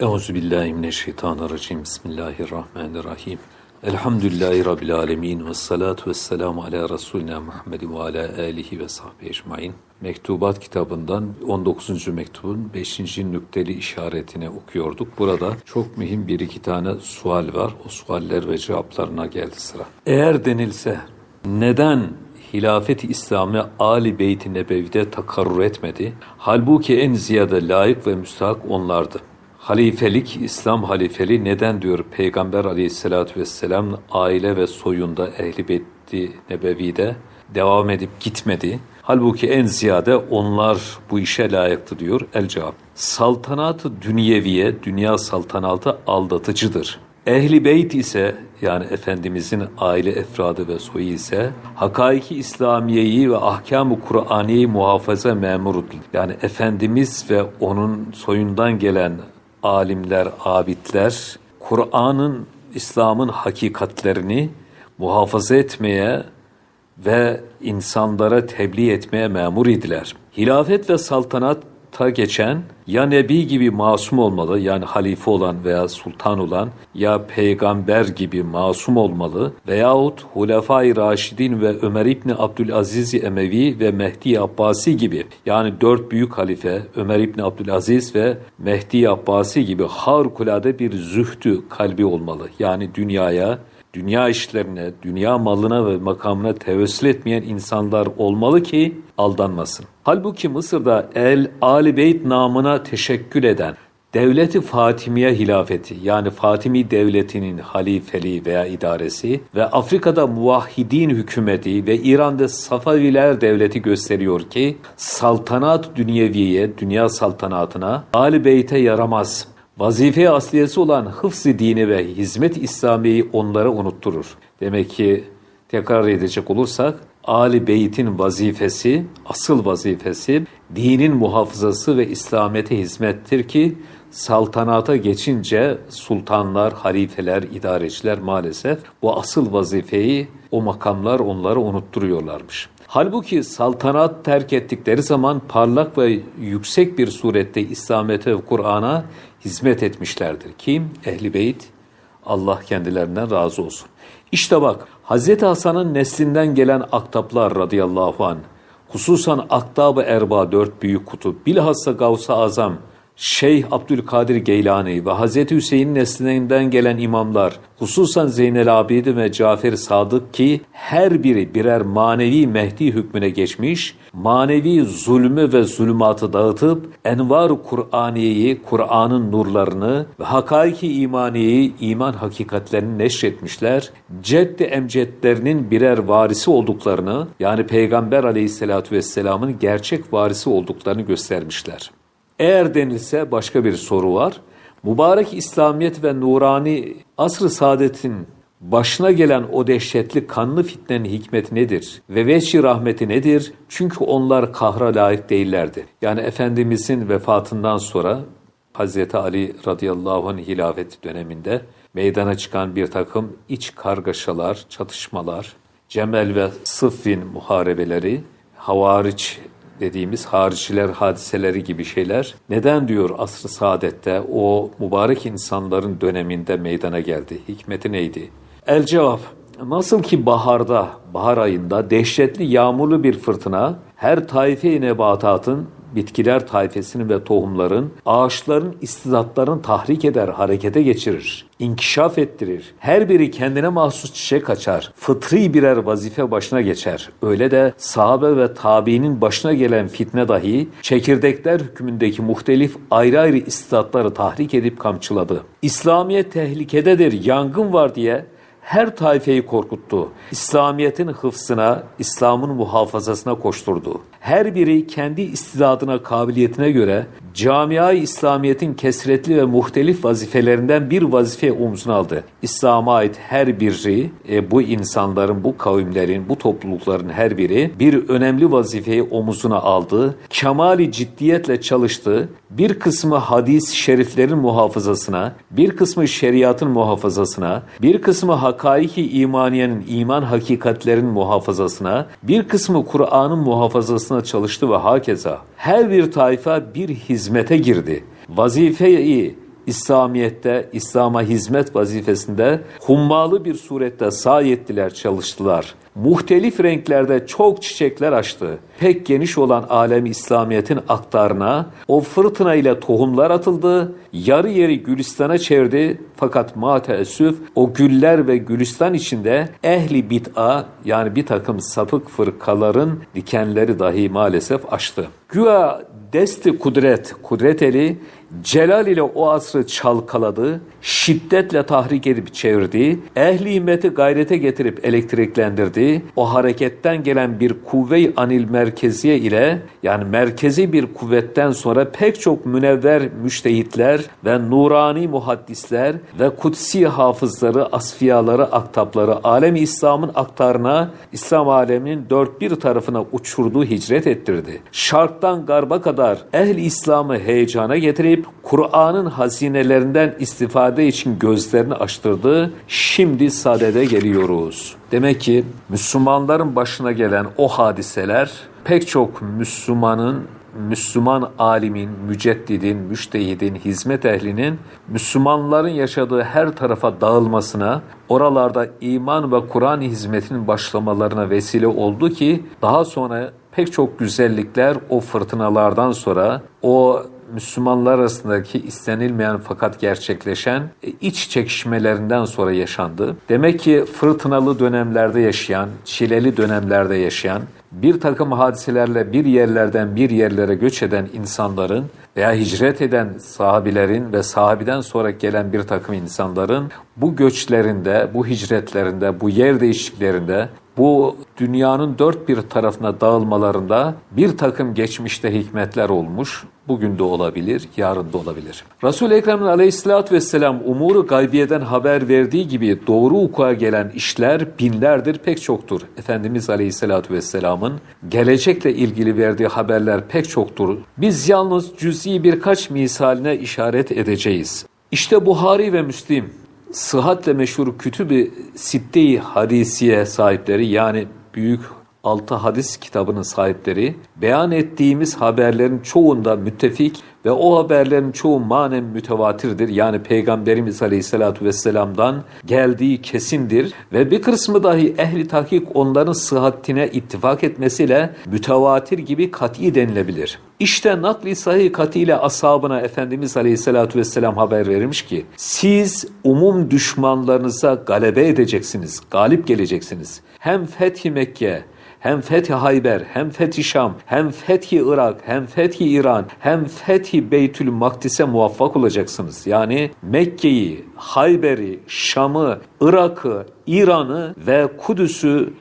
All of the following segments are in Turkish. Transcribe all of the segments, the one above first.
Euzubillahimineşşeytanirracim. Bismillahirrahmanirrahim. Elhamdülillahi Rabbil alemin. Ve salatu ve selamu ala Resulina Muhammed ve ala alihi ve sahbihi ecmain. Mektubat kitabından 19. mektubun 5. nükteli işaretine okuyorduk. Burada çok mühim bir iki tane sual var. O sualler ve cevaplarına geldi sıra. Eğer denilse neden hilafet-i İslami Ali Beyt-i Nebevi'de takarrur etmedi? Halbuki en ziyade layık ve müstahak onlardı. Halifelik, İslam halifeli neden diyor Peygamber aleyhissalatü vesselam aile ve soyunda Ehli Beyt-i Nebevi'de devam edip gitmedi. Halbuki en ziyade onlar bu işe layıktı diyor el cevap. Saltanatı dünyeviye, dünya saltanatı aldatıcıdır. Ehli beyt ise yani Efendimizin aile efradı ve soyu ise hakaiki İslamiyeyi ve ahkam-ı Kur'aniyeyi muhafaza memurudur. Yani Efendimiz ve onun soyundan gelen alimler, abidler Kur'an'ın, İslam'ın hakikatlerini muhafaza etmeye ve insanlara tebliğ etmeye memur idiler. Hilafet ve saltanatta geçen ya nebi gibi masum olmalı yani halife olan veya sultan olan ya peygamber gibi masum olmalı veyahut Hulefai Raşidin ve Ömer İbni Abdülaziz Emevi ve Mehdi Abbasi gibi yani dört büyük halife Ömer İbni Abdülaziz ve Mehdi Abbasi gibi harikulade bir zühdü kalbi olmalı. Yani dünyaya dünya işlerine, dünya malına ve makamına tevessül etmeyen insanlar olmalı ki aldanmasın. Halbuki Mısır'da El Ali Beyt namına teşekkül eden Devleti Fatimiye hilafeti yani Fatimi devletinin halifeliği veya idaresi ve Afrika'da muvahhidin hükümeti ve İran'da Safaviler devleti gösteriyor ki saltanat dünyeviye, dünya saltanatına Ali Beyt'e yaramaz. Vazife asliyesi olan hıfz dini ve hizmet İslami'yi onlara unutturur. Demek ki tekrar edecek olursak Ali Beyt'in vazifesi, asıl vazifesi dinin muhafızası ve İslamete hizmettir ki saltanata geçince sultanlar, halifeler, idareciler maalesef bu asıl vazifeyi o makamlar onlara unutturuyorlarmış. Halbuki saltanat terk ettikleri zaman parlak ve yüksek bir surette İslamete ve Kur'an'a hizmet etmişlerdir. Kim? Ehli Beyt. Allah kendilerinden razı olsun. İşte bak Hz. Hasan'ın neslinden gelen aktaplar radıyallahu an, hususan aktab-ı erba dört büyük kutup, bilhassa Gavs-ı Azam, Şeyh Abdülkadir Geylani ve Hz. Hüseyin neslinden gelen imamlar, hususan Zeynel Abidin ve Cafer Sadık ki her biri birer manevi Mehdi hükmüne geçmiş, manevi zulmü ve zulümatı dağıtıp envar Kur'aniyeyi, Kur'an'ın nurlarını ve hakaiki imaniyeyi, iman hakikatlerini neşretmişler. Ceddi emcetlerinin birer varisi olduklarını yani Peygamber aleyhissalatü vesselamın gerçek varisi olduklarını göstermişler. Eğer denilse başka bir soru var. Mübarek İslamiyet ve nurani asr-ı saadetin başına gelen o dehşetli kanlı fitnenin hikmeti nedir? Ve veçi rahmeti nedir? Çünkü onlar kahra layık değillerdi. Yani Efendimizin vefatından sonra Hazreti Ali radıyallahu anh hilafeti döneminde meydana çıkan bir takım iç kargaşalar, çatışmalar, Cemel ve Sıffin muharebeleri, havariç dediğimiz hariciler hadiseleri gibi şeyler neden diyor asr-ı saadette o mübarek insanların döneminde meydana geldi? Hikmeti neydi? El cevap Nasıl ki baharda, bahar ayında dehşetli yağmurlu bir fırtına her taife-i nebatatın bitkiler tayfesini ve tohumların, ağaçların istidatlarını tahrik eder, harekete geçirir, inkişaf ettirir. Her biri kendine mahsus çiçek açar, fıtri birer vazife başına geçer. Öyle de sahabe ve tabiinin başına gelen fitne dahi çekirdekler hükmündeki muhtelif ayrı ayrı istidatları tahrik edip kamçıladı. İslamiyet tehlikededir, yangın var diye her taifeyi korkuttu. İslamiyet'in hıfzına, İslam'ın muhafazasına koşturdu. Her biri kendi istidadına, kabiliyetine göre camia-i İslamiyet'in kesretli ve muhtelif vazifelerinden bir vazife omzuna aldı. İslam'a ait her biri, e, bu insanların, bu kavimlerin, bu toplulukların her biri bir önemli vazifeyi omuzuna aldı. Kemali ciddiyetle çalıştı. Bir kısmı hadis şeriflerin muhafazasına, bir kısmı şeriatın muhafazasına, bir kısmı hakaiki imaniyenin iman hakikatlerin muhafazasına, bir kısmı Kur'an'ın muhafazasına çalıştı ve hakeza. Her bir taifa bir hizmete girdi. Vazifeyi İslamiyet'te, İslam'a hizmet vazifesinde hummalı bir surette sahi ettiler, çalıştılar. Muhtelif renklerde çok çiçekler açtı. Pek geniş olan alem İslamiyet'in aktarına o fırtına ile tohumlar atıldı. Yarı yeri Gülistan'a çevirdi. Fakat ma teessüf o güller ve gülistan içinde ehli bid'a yani bir takım sapık fırkaların dikenleri dahi maalesef açtı. Güya desti kudret, kudret eli celal ile o asrı çalkaladı, şiddetle tahrik edip çevirdi, ehli himmeti gayrete getirip elektriklendirdi, o hareketten gelen bir kuvve-i anil merkeziye ile yani merkezi bir kuvvetten sonra pek çok münevver müştehitler ve nurani muhaddisler ve kutsi hafızları, asfiyaları, aktapları alem İslam'ın aktarına, İslam aleminin dört bir tarafına uçurdu, hicret ettirdi. Şarktan garba kadar ehl İslam'ı heyecana getirip Kur'an'ın hazinelerinden istifade için gözlerini açtırdı. Şimdi sadede geliyoruz. Demek ki Müslümanların başına gelen o hadiseler pek çok Müslümanın Müslüman alimin, müceddidin, müştehidin, hizmet ehlinin Müslümanların yaşadığı her tarafa dağılmasına, oralarda iman ve Kur'an hizmetinin başlamalarına vesile oldu ki daha sonra pek çok güzellikler o fırtınalardan sonra o Müslümanlar arasındaki istenilmeyen fakat gerçekleşen e, iç çekişmelerinden sonra yaşandı. Demek ki fırtınalı dönemlerde yaşayan, çileli dönemlerde yaşayan, bir takım hadiselerle bir yerlerden bir yerlere göç eden insanların veya hicret eden sahabilerin ve sahabiden sonra gelen bir takım insanların bu göçlerinde, bu hicretlerinde, bu yer değişikliklerinde, bu dünyanın dört bir tarafına dağılmalarında bir takım geçmişte hikmetler olmuş. Bugün de olabilir, yarın da olabilir. Resul-i Ekrem'in aleyhissalatü vesselam umuru gaybiyeden haber verdiği gibi doğru ukuğa gelen işler binlerdir, pek çoktur. Efendimiz aleyhissalatü vesselamın gelecekle ilgili verdiği haberler pek çoktur. Biz yalnız cüz'i birkaç misaline işaret edeceğiz. İşte Buhari ve Müslim sıhhatle meşhur kütüb-i sitte-i hadisiye sahipleri yani büyük altı hadis kitabının sahipleri beyan ettiğimiz haberlerin çoğunda müttefik ve o haberlerin çoğu manen mütevatirdir. Yani Peygamberimiz Aleyhisselatü Vesselam'dan geldiği kesindir ve bir kısmı dahi ehli tahkik onların sıhhatine ittifak etmesiyle mütevatir gibi kat'i denilebilir. İşte nakli sahih katiyle ashabına Efendimiz Aleyhisselatü Vesselam haber verilmiş ki siz umum düşmanlarınıza galebe edeceksiniz, galip geleceksiniz. Hem Fethi Mekke hem Fethi Hayber, hem Fethi Şam, hem Fethi Irak, hem Fethi İran, hem Fethi Beytül Makdis'e muvaffak olacaksınız. Yani Mekke'yi, Hayber'i, Şam'ı, Irak'ı, İran'ı ve Kudüs'ü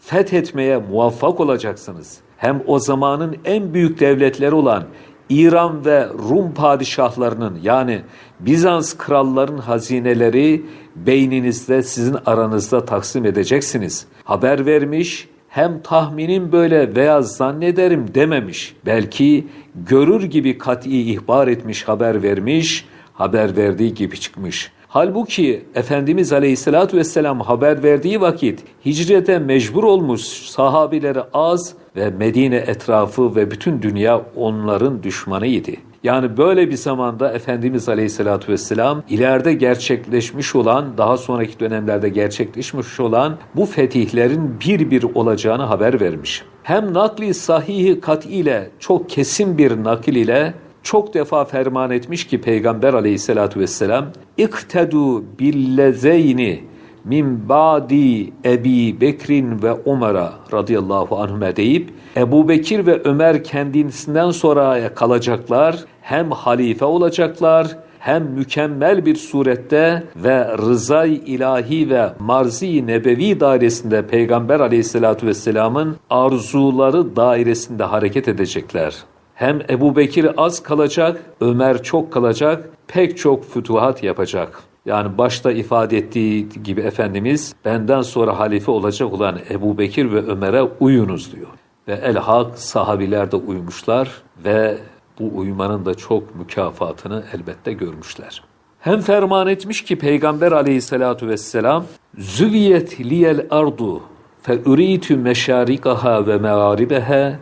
fethetmeye muvaffak olacaksınız. Hem o zamanın en büyük devletleri olan İran ve Rum padişahlarının yani Bizans kralların hazineleri beyninizde sizin aranızda taksim edeceksiniz. Haber vermiş, hem tahminim böyle veya zannederim dememiş. Belki görür gibi kat'i ihbar etmiş, haber vermiş, haber verdiği gibi çıkmış. Halbuki Efendimiz Aleyhisselatü Vesselam haber verdiği vakit hicrete mecbur olmuş sahabileri az ve Medine etrafı ve bütün dünya onların düşmanıydı. Yani böyle bir zamanda Efendimiz Aleyhisselatü Vesselam ileride gerçekleşmiş olan, daha sonraki dönemlerde gerçekleşmiş olan bu fetihlerin bir bir olacağını haber vermiş. Hem nakli sahihi kat ile çok kesin bir nakil ile çok defa ferman etmiş ki Peygamber aleyhissalatü vesselam iktedu billezeyni min ba'di Ebi Bekrin ve Umar'a radıyallahu anhüme deyip Ebu Bekir ve Ömer kendisinden sonra kalacaklar hem halife olacaklar hem mükemmel bir surette ve rızay ilahi ve marzi nebevi dairesinde Peygamber aleyhissalatü vesselamın arzuları dairesinde hareket edecekler. Hem Ebu Bekir az kalacak, Ömer çok kalacak, pek çok fütuhat yapacak. Yani başta ifade ettiği gibi Efendimiz benden sonra halife olacak olan Ebu Bekir ve Ömer'e uyunuz diyor. Ve el-hak sahabiler de uymuşlar ve bu uyumanın da çok mükafatını elbette görmüşler. Hem ferman etmiş ki Peygamber aleyhissalatu vesselam Züviyet liyel ardu fe üritü meşarikaha ve meğaribeha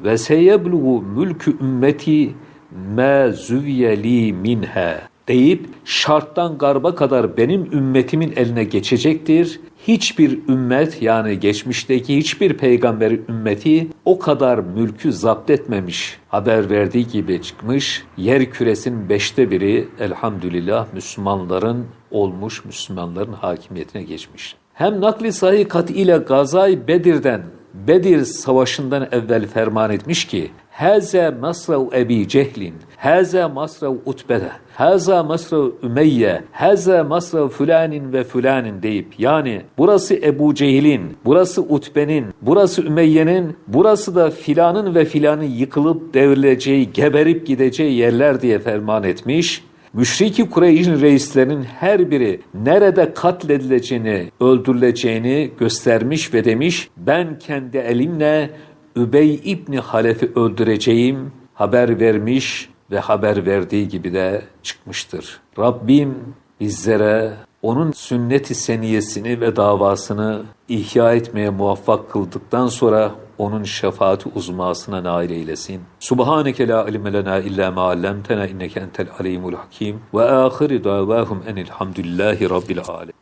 ve seyebluğu mülkü ümmeti ma züviye li minha. Deyip şarttan garba kadar benim ümmetimin eline geçecektir. Hiçbir ümmet yani geçmişteki hiçbir peygamber ümmeti o kadar mülkü zapt etmemiş. Haber verdiği gibi çıkmış. Yer küresinin beşte biri elhamdülillah Müslümanların olmuş, Müslümanların hakimiyetine geçmiş. Hem nakli sahih ile Gazay Bedir'den Bedir Savaşı'ndan evvel ferman etmiş ki Haza masrav Ebi Cehlin, haza masrav Utbede, haza masrav Ümeyye, haza masrav fülanin ve fülanin deyip yani burası Ebu Cehil'in, burası Utbe'nin, burası Ümeyye'nin, burası da filanın ve filanın yıkılıp devrileceği, geberip gideceği yerler diye ferman etmiş. Müşriki Kureyş'in reislerinin her biri nerede katledileceğini, öldürüleceğini göstermiş ve demiş ben kendi elimle Übey İbni Halef'i öldüreceğim haber vermiş ve haber verdiği gibi de çıkmıştır. Rabbim bizlere onun sünnet-i seniyesini ve davasını ihya etmeye muvaffak kıldıktan sonra onun şefaati uzmasına nail eylesin. Subhaneke la ilme lena illa ma allamtena inneke entel alimul hakim ve ahiru davahum enilhamdülillahi rabbil alemin.